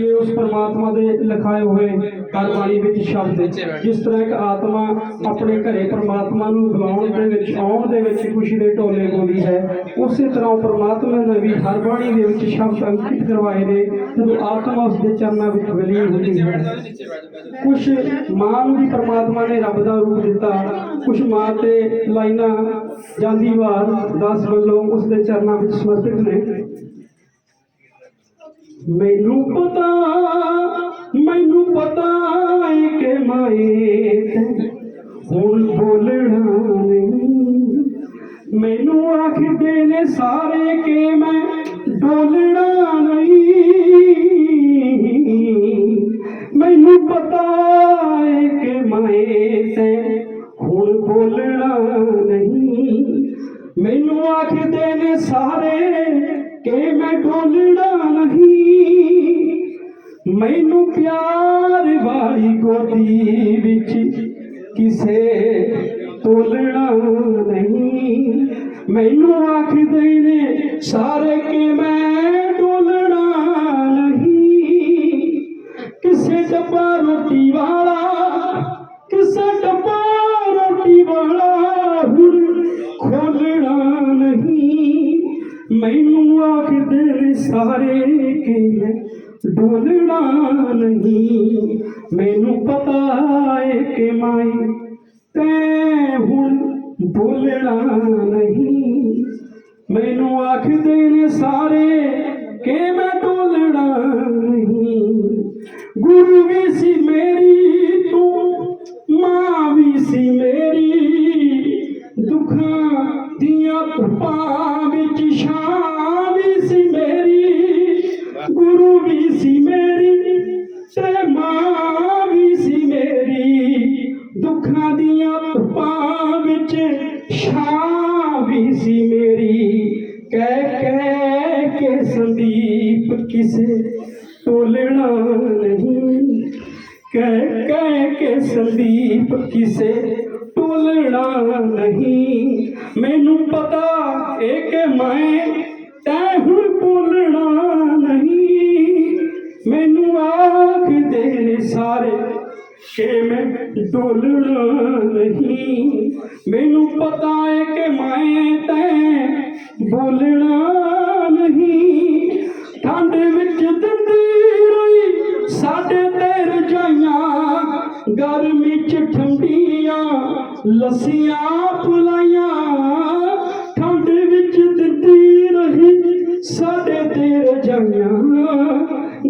ਇਹ ਉਸ ਪਰਮਾਤਮਾ ਦੇ ਲਿਖਾਏ ਹੋਏ ਕਰ ਬਾਣੀ ਵਿੱਚ ਸ਼ਬਦ ਜਿਸ ਤਰ੍ਹਾਂ ਇੱਕ ਆਤਮਾ ਆਪਣੇ ਘਰੇ ਪਰਮਾਤਮਾ ਨੂੰ ਬੁਲਾਉਣ ਦੇ ਵਿੱਚ ਆਉਣ ਦੇ ਵਿੱਚ ਖੁਸ਼ੀ ਦੇ ਢੋਲੇ ਗਾਉਂਦੀ ਹੈ ਉਸੇ ਤਰ੍ਹਾਂ ਪਰਮਾਤਮਾ ਨੇ ਵੀ ਹਰ ਬਾਣੀ ਦੇ ਵਿੱਚ ਸ਼ਬਦ ਅੰਕਿਤ ਕਰਵਾਏ ਨੇ ਜਦੋਂ ਆਤਮਾ ਉਸ ਦੇ ਚਰਨਾਂ ਵਿੱਚ ਵਿਲੀਨ ਹੁੰਦੀ ਹੈ। ਕੁਛ ਮਾਂ ਨੂੰ ਵੀ ਪਰਮਾਤਮਾ ਨੇ ਰੱਬ ਦਾ ਰੂਪ ਦਿੱਤਾ ਕੁਛ ਮਾਂ ਤੇ ਲਾਈਨਾਂ ਜਾਂਦੀ ਵਾਰ ਦਾਸ ਵੱਲੋਂ ਉਸ ਦੇ ਚਰਨਾਂ ਵਿੱਚ ਸਮਰਪਿਤ ਨੇ। ਮੈਨੂੰ ਪਤਾ ਮੈਨੂੰ ਪਤਾ ਏ ਕਿ ਮਾਏ ਹੁਣ ਬੋਲਣਾ ਨਹੀਂ। ਮੈਨੂੰ ਆਖਦੇ ਨੇ ਸਾਰੇ ਕਿ ਮੈਂ ਡੋਲਣਾ ਨਹੀਂ। ਮੈਨੂੰ ਪਤਾ ਏ ਕਿ ਮਾਏ ਤੈਂ। ਹੁਣ ਬੋਲਣਾ ਨਹੀਂ। ਮੈਨੂੰ ਆਖਦੇ ਨੇ ਸਾਰੇ ਕਿ ਮੈਂ ਮੈਨੂੰ ਪਿਆਰ ਵਾਲੀ ਗੋਦੀ ਵਿੱਚ ਕਿਸੇ ਤੋਲਣਾ ਨਹੀਂ ਮੈਨੂੰ ਆਖਦੇ ਨੇ ਸਾਰੇ ਕਿ ਮੈਂ ਡੋਲਣਾ ਨਹੀਂ ਕਿਸੇ ਡੱਬਾ ਰੋਟੀ ਵਾਲਾ ਕਿਸੇ ਡੱਬਾ ਰੋਟੀ ਵਾਲਾ ਹੁਣ ਖੋਲਣਾ ਨਹੀਂ ਮੈਨੂੰ ਆਖਦੇ ਨੇ ਸਾਰੇ ਕਿ ਮੈਂ ਡੋਲਣਾ ਨਹੀਂ। ਮੈਨੂੰ ਪਤਾ ਏ ਕਿ ਮਾਈ, ਤੈਂ ਹੁਣ ਬੋਲਣਾ ਨਹੀਂ। ਮੈਨੂੰ ਆਖਦੇ ਨੇ ਸਾਰੇ ਕਿ ਮੈਂ ਡੋਲਣਾ ਨਹੀਂ। ਗੁਰੂ ਵੀ ਸੀ ਮੇਰੀ, ਤੂੰ ਮਾਂ ਵੀ ਸੀ ਮੇਰੀ। ਦੁੱਖਾਂ ਦੀਆਂ ਧੁੱਪਾਂ ਵਿੱਚ ਛਾਂ ਟੋਲਣਾ ਨਹੀਂ। ਮੈਨੂੰ ਪਤਾ ਏ ਕਿ ਮੈਂ ਤੈ ਹੁਣ ਬੋਲਣਾ ਨਹੀਂ। ਮੈਨੂੰ ਆਖਦੇ ਨੇ ਸਾਰੇ ਕਿ ਮੈਂ ਡੋਲਣਾ ਨਹੀਂ। ਮੈਨੂੰ ਪਤਾ ਏ ਕਿ ਮੈਂ ਤੈ ਬੋਲਣਾ ਨਹੀਂ। ਠੰਡ ਵਿੱਚ ਗਰਮੀ ਚ ਠੰਡੀਆਂ ਲੱਸੀਆਂ ਪੁਲਾਈਆਂ ਠੰਡ ਵਿੱਚ ਦਿੰਦੀ ਰਹੀ ਸਾਡੇ ਤੇ ਰਜਾਈਆਂ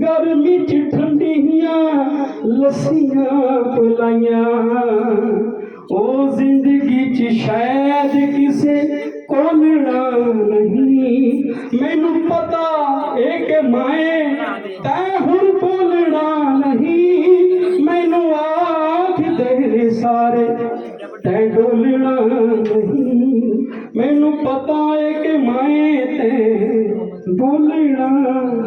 ਗਰਮੀ ਚ ਠੰਡੀਆਂ ਲੱਸੀਆਂ ਪੁਲਾਈਆਂ ਉਹ ਜ਼ਿੰਦਗੀ ਚ ਸ਼ਾਇਦ ਕਿਸੇ ਕੋਲਣਾ ਨਹੀਂ। ਮੈਨੂੰ ਪਤਾ ਏ ਕਿ ਮੈਂ ਤੈ ਹੁਣ ਬੋਲਣਾ ਸਾਰੇ ਤੈ ਡੋਲਣਾ ਨਹੀਂ। ਮੈਨੂੰ ਪਤਾ ਏ ਕਿ ਮੈਂ ਤੈ ਬੋਲਣਾ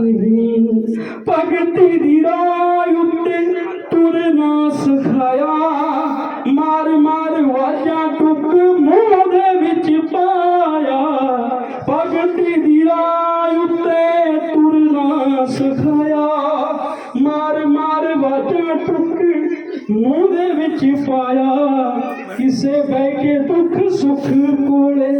ਨਹੀਂ। ਭਗਤੀ ਦੀ ਰਾਹ ਉੱਤੇ ਤੁਰਨਾ ਸਿਖਾਇਆ ਮੂੰਹ ਦੇ ਵਿੱਚ ਪਾਇਆ। ਕਿਸੇ ਬਹਿ ਕੇ ਦੁੱਖ ਸੁੱਖ ਕੋਲੇ,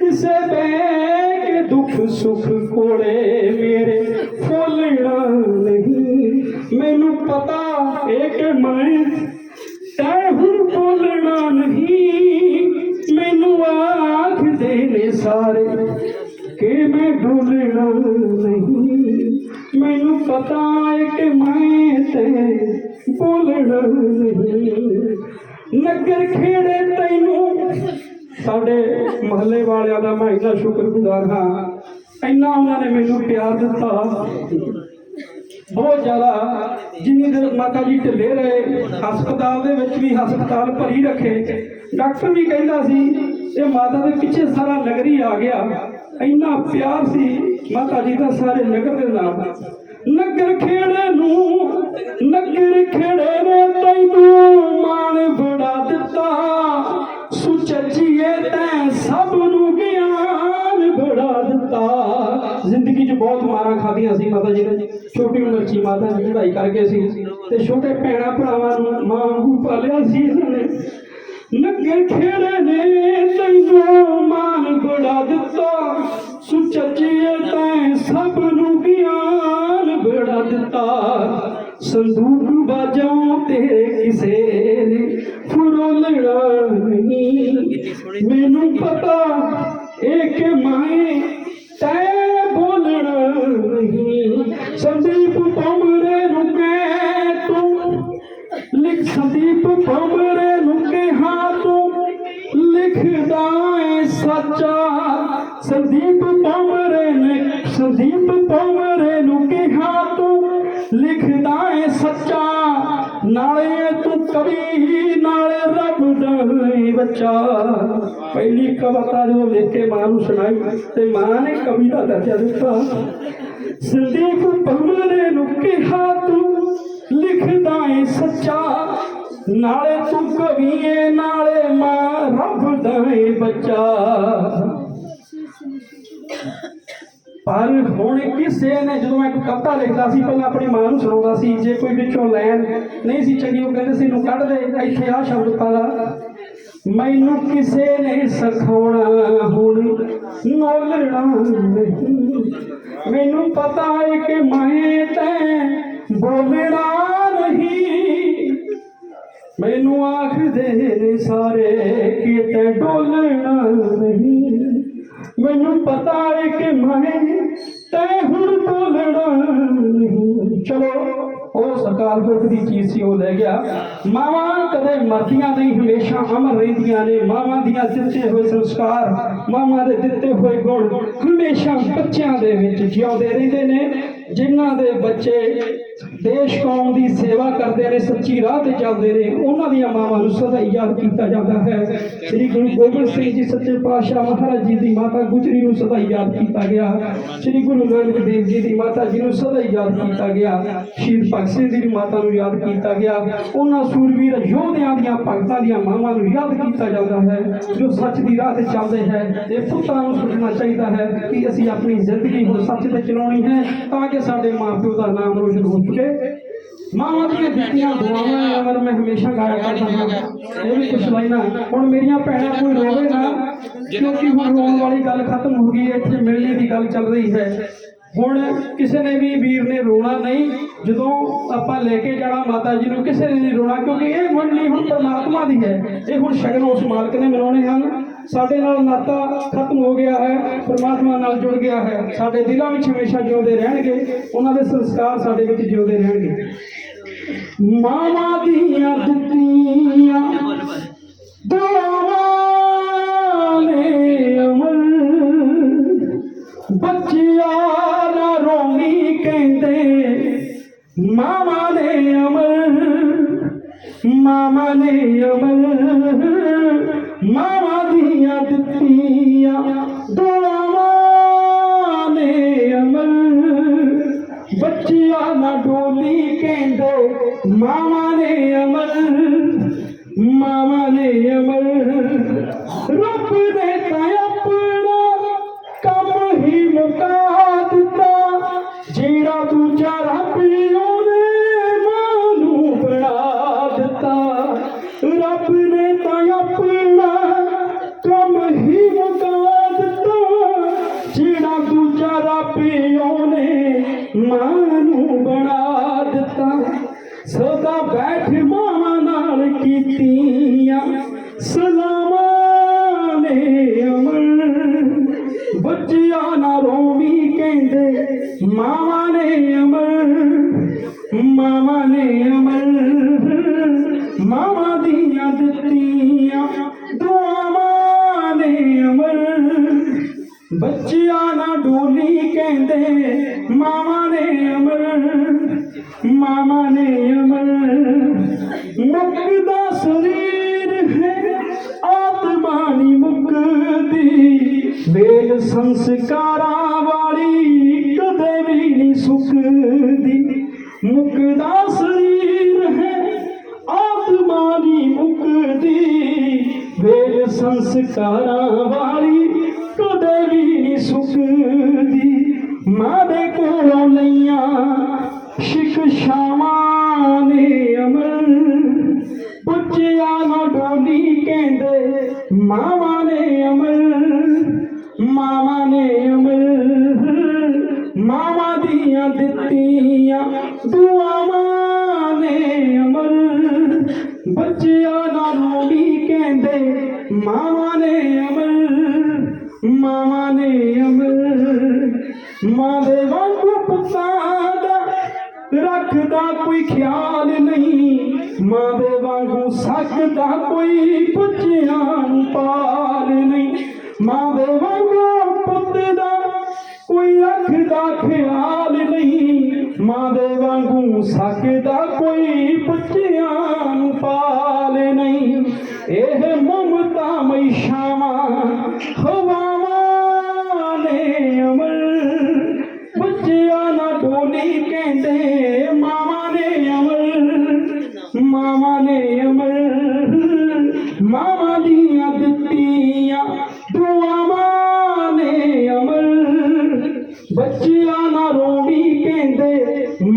ਕਿਸੇ ਬਹਿ ਕੇ ਦੁੱਖ ਸੁੱਖ ਕੋਲੇ, ਮੇਰੇ ਫੁੱਲਣਾ ਨਹੀਂ, ਮੈਨੂੰ ਪਤਾ ਏ ਕਿ ਮੈਂ ਤੈ ਹੁਣ ਬੋਲਣਾ ਨਹੀਂ। ਮੈਨੂੰ ਆਖਦੇ ਨੇ ਸਾਰੇ ਕਿ ਮੈਂ ਡੋਲਣਾ ਨਹੀਂ। ਮੈਨੂੰ ਪਤਾ ਏ ਕਿ ਮੈਂ ਤੇ ਬੋਲਣਾ ਨਗਰ ਖੇੜੇ ਤੈਨੂੰ। ਸਾਡੇ ਮਹੱਲੇ ਵਾਲਿਆਂ ਦਾ ਮੈਂ ਇੰਨਾ ਸ਼ੁਕਰਗੁਜ਼ਾਰ ਹਾਂ। ਇੰਨਾ ਉਹਨਾਂ ਨੇ ਮੈਨੂੰ ਪਿਆਰ ਦਿੱਤਾ। ਬਹੁਤ ਜ਼ਿਆਦਾ ਜਿੰਨੀ ਦੇਰ ਮਾਤਾ ਜੀ ਢਿੱਲੇ ਰਹੇ, ਹਸਪਤਾਲ ਦੇ ਵਿੱਚ ਵੀ ਹਸਪਤਾਲ ਭਰੀ ਰੱਖੇ। ਡਾਕਟਰ ਵੀ ਕਹਿੰਦਾ ਸੀ, ਇਹ ਮਾਤਾ ਦੇ ਪਿੱਛੇ ਸਾਰਾ ਨਗਰੀ ਆ ਗਿਆ। ਇੰਨਾ ਪਿਆਰ ਸੀ, ਮਾਤਾ ਜੀ ਦਾ ਸਾਰੇ ਨਗਰ ਦੇ ਨਾਲ। ਨਗਰ ਖੇੜੇ ਨੂੰ, ਨਗਰ ਖੇੜੇ ਨੇ ਤੈਨੂੰ ਮਾਣ ਬੜਾ ਦਿੱਤਾ। ਸੁਚੱਜੀਏ ਤੈਂ ਸਭ ਨੂੰ ਗਿਆਨ ਬੜਾ ਦਿੱਤਾ। ਜ਼ਿੰਦਗੀ 'ਚ ਬਹੁਤ ਮਾਰਾਂ ਖਾਧੀਆਂ ਸੀ ਮਾਤਾ ਜੀ ਨੇ। ਛੋਟੀ ਉਮਰ 'ਚ ਮਾਤਾ ਜੀ ਚੜਾਈ ਕਰ ਗਏ ਸੀ ਤੇ ਛੋਟੇ ਭੈਣਾ ਭਰਾਵਾਂ ਨੂੰ ਮਾਂ ਵਾਂਗੂ ਪਾਲਿਆ ਸੀ ਇਹਨਾਂ ਨੇ। ਨੰਗੇ ਖੇੜੇ ਨੇ ਤੈਨੂੰ ਮਾਨ ਸੰਦੂਕ ਬਾਜੋਂ ਤੇਰੇ ਕਿਸੇ ਨੇ ਫਰੋਲਣਾ ਨਹੀਂ ਮੈਨੂੰ ਪਤਾ ਇਹ ਕਿ ਮਾਏ ਤੈ ਬੋਲਣਾ ਨਹੀਂ ਸੰਦੀਪ ਪੰਮਰੇ ਨੂੰ ਕਹਿ ਤੂੰ ਲਿਖ ਸੰਦੀਪ ਪੰਮਰੇ ਨੂੰ ਕਿਹਾ ਤੂੰ ਲਿਖਦਾ ਏ ਸੱਚਾ ਸੰਦੀਪ ਪੰਮਰੇ ਨੇ ਸੰਦੀਪ ਪੰਮਰੇ ਨੂੰ ਕਿਹਾ ਤੂੰ ਲਿਖਦਾ ਏ ਸੱਚਾ, ਨਾਲੇ ਤੂੰ ਕਵੀ, ਨਾਲੇ ਰੱਬ ਦਾ ਬੱਚਾ। ਪਹਿਲੀ ਕਵਿਤਾ ਜਦੋਂ ਲਿਖ ਕੇ ਮਾਂ ਨੂੰ ਸੁਣਾਈ, ਤੇ ਮਾਂ ਨੇ ਕਵੀ ਦਾ ਦਰਜਾ ਦਿੱਤਾ। ਸੰਦੀਪ ਪੰਮਰੇ ਨੂੰ ਕਿਹਾ ਤੂੰ ਲਿਖਦਾ ਏ ਸੱਚਾ, ਨਾਲੇ ਤੂੰ ਕਵੀ ਏ, ਨਾਲੇ ਮਾਂ ਰੱਬ ਦਾ ਏ ਬੱਚਾ। ਪਰ ਹੁਣ ਕਿਸੇ ਨੇ ਜਦੋਂ ਮੈਂ ਕਵਿਤਾ ਲਿਖਦਾ ਸੀ, ਪਹਿਲਾਂ ਆਪਣੀ ਮਾਂ ਨੂੰ ਸੁਣਾਉਂਦਾ ਸੀ, ਜੇ ਕੋਈ ਵਿੱਚੋਂ ਲਾਈਨ ਨਹੀਂ ਸੀ ਚੰਗੀ, ਉਹ ਕਹਿੰਦੇ ਸੀ, ਇਹਨੂੰ ਕੱਢ ਦੇ, ਇੱਥੇ ਆ ਸ਼ਬਦ ਪਾ ਮੈਨੂੰ ਕਿਸੇ ਨੇ ਸਿਖਾਉਣਾ ਹੁਣ? ਨੋਲਣਾ ਨਹੀਂ। ਮੈਨੂੰ ਪਤਾ ਏ ਕਿ ਮੈਂ ਤੈਂ ਬੋਲਣਾ ਨਹੀਂ। ਮੈਨੂੰ ਆਖਦੇ ਨੇ ਸਾਰੇ ਕਿ ਤੈ ਡੋਲਣਾ ਨਹੀਂ। ਮੈਨੂੰ ਪਤਾ ਏ ਕਿ ਮੈਂ ਤੈ ਹੁਣ ਬੋਲਣਾ ਨਹੀਂ। ਚਲੋ, ਉਹ ਸਰਕਾਰ ਪੁਰਖ ਦੀ ਚੀਜ਼ ਸੀ, ਉਹ ਲੈ ਗਿਆ। ਮਾਵਾਂ ਕਦੇ ਮਰਦੀਆਂ ਨਹੀਂ, ਹਮੇਸ਼ਾ ਅਮਰ ਰਹਿੰਦੀਆਂ ਨੇ। ਮਾਵਾਂ ਦੀਆਂ ਦਿੱਤੇ ਹੋਏ ਸੰਸਕਾਰ, ਮਾਵਾਂ ਦੇ ਦਿੱਤੇ ਹੋਏ ਗੁਣ ਹਮੇਸ਼ਾ ਬੱਚਿਆਂ ਦੇ ਵਿੱਚ ਜਿਉਂਦੇ ਰਹਿੰਦੇ ਨੇ। ਜਿਨ੍ਹਾਂ ਦੇ ਬੱਚੇ ਦੇਸ਼ ਕੌਮ ਦੀ ਸੇਵਾ ਕਰਦੇ ਨੇ, ਸੱਚੀ ਰਾਹ ਤੇ ਚੱਲਦੇ ਨੇ, ਉਹਨਾਂ ਦੀਆਂ ਮਾਵਾਂ ਨੂੰ ਸਦਾ ਯਾਦ ਕੀਤਾ ਜਾਂਦਾ ਹੈ। ਸ੍ਰੀ ਗੁਰੂ ਗੋਬਿੰਦ ਸਿੰਘ ਜੀ ਸੱਚੇ ਪਾਤਸ਼ਾਹ ਮਹਾਰਾਜ ਜੀ ਦੀ ਮਾਤਾ ਗੁਜਰੀ ਨੂੰ ਸਦਾ ਯਾਦ ਕੀਤਾ ਗਿਆ। ਸ੍ਰੀ ਗੁਰੂ ਨਾਨਕ ਦੇਵ ਜੀ ਦੀ ਮਾਤਾ ਜੀ ਨੂੰ ਸਦਾ ਯਾਦ ਕੀਤਾ ਗਿਆ। ਸ਼ਹੀਦ ਭਗਤ ਸਿੰਘ ਜੀ ਦੀ ਮਾਤਾ ਨੂੰ ਯਾਦ ਕੀਤਾ ਗਿਆ। ਉਹਨਾਂ ਸੂਰਵੀਰ ਯੋਧਿਆਂ ਦੀਆਂ ਭਗਤਾਂ ਦੀਆਂ ਮਾਵਾਂ ਨੂੰ ਯਾਦ ਕੀਤਾ ਜਾਂਦਾ ਹੈ। ਜੋ ਸੱਚ ਦੀ ਰਾਹ ਤੇ ਚੱਲਦੇ ਹੈ, ਇਹ ਪੁੱਤਾਂ ਨੂੰ ਸੋਚਣਾ ਚਾਹੀਦਾ ਹੈ ਕਿ ਅਸੀਂ ਆਪਣੀ ਜ਼ਿੰਦਗੀ ਹੁਣ ਸੱਚ ਤੇ ਚਲਾਉਣੀ ਹੈ, ਤਾਂ ਕਿ ਸਾਡੇ ਮਾਪਿਓ ਦਾ ਨਾਮ ਰੋਸ਼ਨ ਹੋ ਸਕੇ। ਮਾਵਾਂ ਦੀਆਂ ਦਿੱਤੀਆਂ ਦੁਆਵਾਂ ਅਮਰ ਮੈਂ ਹਮੇਸ਼ਾ ਗਾਇਆ ਕਰਦਾ ਹਾਂ ਇਹ ਵੀ ਕੁਛ ਲਾਈਨਾਂ ਹੁਣ ਮੇਰੀਆਂ ਭੈਣਾਂ ਕੋਈ ਰੋਵੇ ਨਾ ਕਿਉਂਕਿ ਹੁਣ ਰੋਣ ਵਾਲੀ ਗੱਲ ਖਤਮ ਹੋ ਗਈ ਇੱਥੇ ਮਿਲਣੇ ਦੀ ਗੱਲ ਚੱਲ ਰਹੀ ਹੈ। ਹੁਣ ਕਿਸੇ ਨੇ ਵੀ ਵੀਰ ਨੇ ਰੋਣਾ ਨਹੀਂ ਜਦੋਂ ਆਪਾਂ ਲੈ ਕੇ ਜਾਣਾ ਮਾਤਾ ਜੀ ਨੂੰ ਕਿਸੇ ਨੇ ਨਹੀਂ ਰੋਣਾ ਕਿਉਂਕਿ ਇਹ ਮੰਡਲੀ ਹੁਣ ਪਰਮਾਤਮਾ ਦੀ ਹੈ। ਇਹ ਹੁਣ ਸ਼ਗਨ ਉਸ ਮਾਲਕ ਨੇ ਮਨਾਉਣੇ ਹਨ। ਸਾਡੇ ਨਾਲ ਨਾਤਾ ਖਤਮ ਹੋ ਗਿਆ ਹੈ, ਪਰਮਾਤਮਾ ਨਾਲ ਜੁੜ ਗਿਆ ਹੈ। ਸਾਡੇ ਦਿਲਾਂ ਵਿੱਚ ਹਮੇਸ਼ਾ ਜਿਉਂਦੇ ਰਹਿਣਗੇ, ਉਹਨਾਂ ਦੇ ਸੰਸਕਾਰ ਸਾਡੇ ਵਿੱਚ ਜਿਉਂਦੇ ਰਹਿਣਗੇ। ਮਾਵਾਂ ਦੀਆਂ ਦਿੱਤੀਆਂ ਦੁਆਵਾਂ ਨੇ ਅਮਰ ਬੱਚਿਆਂ ਨਾ ਰੋਣੀ ਕਹਿੰਦੇ ਮਾਮਾ ਨੇ ਅਮਰ ਮਾਮਾ ਨੇ ਅਮਰ ਮਾਮਾ ਦਿੱਤੀਆਂ ਉਹਨੇ ਮਾਂ ਨੂੰ ਬਣਾ ਦਿੱਤਾ ਸਦਾ ਬੈਠ ਮਾਵਾਂ ਨਾਲ ਕੀਤੀਆਂ ਸਲਾਮਾਂ ਨੇ ਅਮਰ ਬੱਚਿਆਂ ਨਾ ਰੋਵੀ ਕਹਿੰਦੇ ਮਾਵਾਂ ਨੇ ਅਮਰ ਮਾਵਾਂ ਨੇ ਅਮਰ ਮਾਵਾਂ ਦੀਆਂ ਦਿੱਤੀਆਂ ਦੁਆਵਾਂ ਨੇ ਅਮਰ ਬੱਚਿਆਂ ਨਾ ਡੋਲੀ ਸੰਸਕਾਰਾਂ ਵਾਲੀ ਕਦੇ ਵੀ ਨਹੀਂ ਸੁੱਕਦੀ। ਮਾਂ ਦੇ ਕੋਲੋਂ ਲਈਆਂ ਸ਼ਿਕ ਨੇ ਅਮਰ ਪੁੱਛਿਆ ਨਾ ਡੋਲੀ ਕਹਿੰਦੇ, ਮਾਵਾਂ ਨੇ ਅਮਰ ਮਾਵਾਂ ਨੇ ਅਮਰ ਮਾਵਾਂ ਦੀਆਂ ਦਿੱਤੀਆਂ ਦੁਆਵਾਂ ਨੇ ਅਮਰ ਬੱਚਿਆਂ ਨਾ ਡੋਲੀ ਕਹਿੰਦੇ ਮਾਵਾਂ ਨੇ ਅਮਰ, ਮਾਵਾਂ ਨੇ ਅਮਰ। ਮਾਂ ਦੇ ਵਾਂਗੂ ਪੁੱਤਾਂ ਦਾ ਰੱਖਦਾ ਕੋਈ ਖਿਆਲ ਨਹੀਂ। ਮਾਂ ਦੇ ਵਾਂਗੂ ਸਕਦਾ ਕੋਈ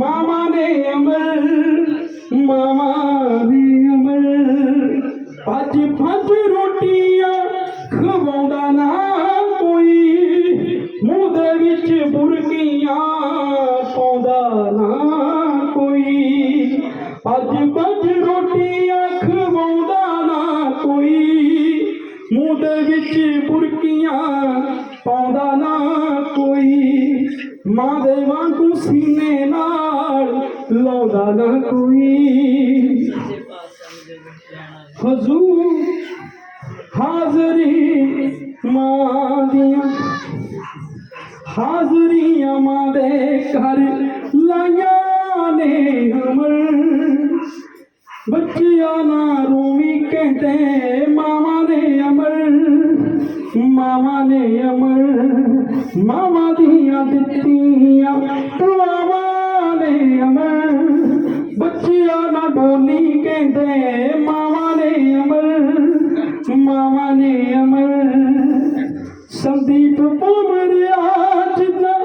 ਕਹਿੰਦੇ ਮਾਵਾਂ ਨੇ ਮਾਂ ਦੇ ਵਾਂਗੂ ਸੀਨੇ ਨਾਲ ਲਾਉਂਦਾ ਨਾ ਕੋਈ ਹਜ਼ੂਰ ਹਾਜ਼ਰੀ ਮਾਂ ਦੀਆਂ ਦਿੱਤੀਆਂ। ਦੁਆਵਾਂ ਨੇ ਅਮਰ, ਬੱਚਿਆਂ ਨਾ ਡੋਲੀ ਕਹਿੰਦੇ, ਮਾਵਾਂ ਨੇ ਅਮਰ, ਮਾਵਾਂ ਨੇ ਅਮਰ। ਸੰਦੀਪ ਪੁਮਰਿਆ ਜਿੱਦਾਂ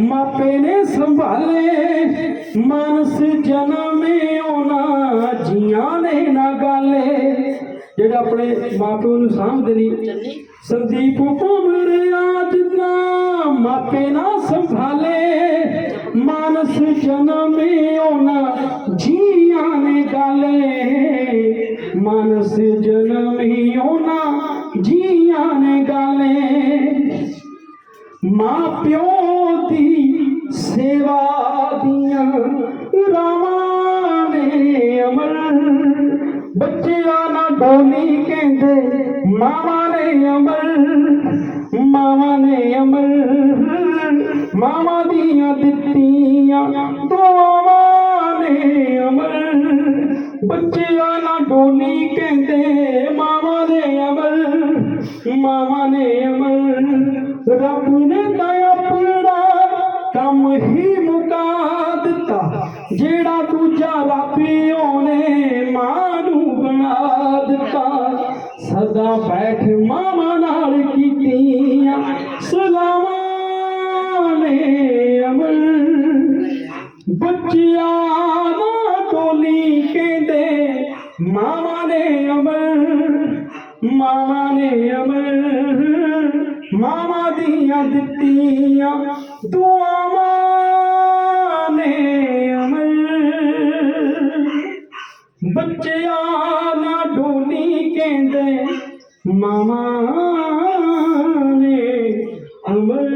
ਮਾਪੇ ਨੇ ਸੰਭਾਲੇ, ਮਨਸ ਜਨਮੇ ਉਹਨਾਂ ਜੀਆਂ ਨੇ ਨਾ ਗਾਲੇ। ਜਿਹੜਾ ਆਪਣੇ ਮਾਪਿਆਂ ਨੂੰ ਸਾਂਭਦੇ ਨਹੀਂ ਮਾਨਸ ਜਨਮੇ ਉਹਨਾਂ ਜੀਆਂ ਨੇ ਗਾਲੇ ਮਾਨਸ ਜਨਮੇ ਉਹਨਾਂ ਜੀਆਂ ਨੇ ਗਾਲੇ ਮਾਂ ਪਿਓ ਦੀ ਸੇਵਾ ਦੀਆਂ ਰਾਵਾਂ ਨੇ ਅਮਰ ਬੱਚਿਆਂ ਨਾ ਡੋਲੀ ਕਹਿੰਦੇ ਮਾਵਾਂ ਨੇ ਅਮਰ ਮਾਵਾਂ ਦੀਆਂ ਦਿੱਤੀਆਂ ਦੁਆਵਾਂ ਨੇ ਅਮਰ। ਬੱਚਿਆਂ ਨਾ ਡੋਲੀ ਕਹਿੰਦੇ, ਮਾਵਾਂ ਨੇ ਅਮਰ, ਮਾਵਾਂ ਨੇ ਅਮਰ। ਰੱਬ ਨੇ ਤਾਂ ਆਪਣਾ ਕੰਮ ਹੀ ਮੁਕਾ ਦਿੱਤਾ, ਜਿਹੜਾ ਦੂਜਾ ਰੱਬੀ ਨੇ ਮਾਂ ਨੂੰ ਬਣਾ ਦਿੱਤਾ। ਸਦਾ ਬੈਠ ਮਾਵਾਂ ਬੱਚਿਆਂ ਨਾ ਟੋਲੀ ਕਹਿੰਦੇ, ਮਾਵਾਂ ਨੇ ਅਮਰ, ਮਾਵਾਂ ਨੇ ਅਮਰ। ਮਾਵਾਂ ਦੀਆਂ ਦਿੱਤੀਆਂ ਦੁਆਵਾਂ ਨੇ ਅਮਰ। ਬੱਚਿਆਂ ਨਾ ਡੋਲੀ ਕਹਿੰਦੇ, ਮਾਵਾਂ ਨੇ ਅਮਰ।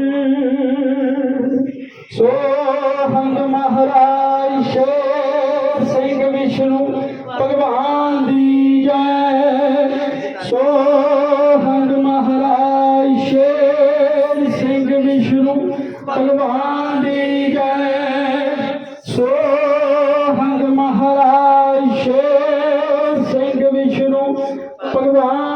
ਸੋ ਹੰਦ ਮਹਾਰਾਜ ਵਿਸ਼ਨੂੰ ਭਗਵਾਨ ਦੀ ਜੈ। ਸੋ ਹੰਦ ਮਹਾਰਾਜ ਸ਼ੇਰ ਸਿੰਘ ਵਿਸ਼ਨੂੰ ਭਗਵਾਨ ਦੀ ਜੈ। ਸੋ ਹੰਦ ਮਹਾਰਾਜ ਸ਼ੇਰ ਸਿੰਘ ਵਿਸ਼ਨੂੰ ਭਗਵਾਨ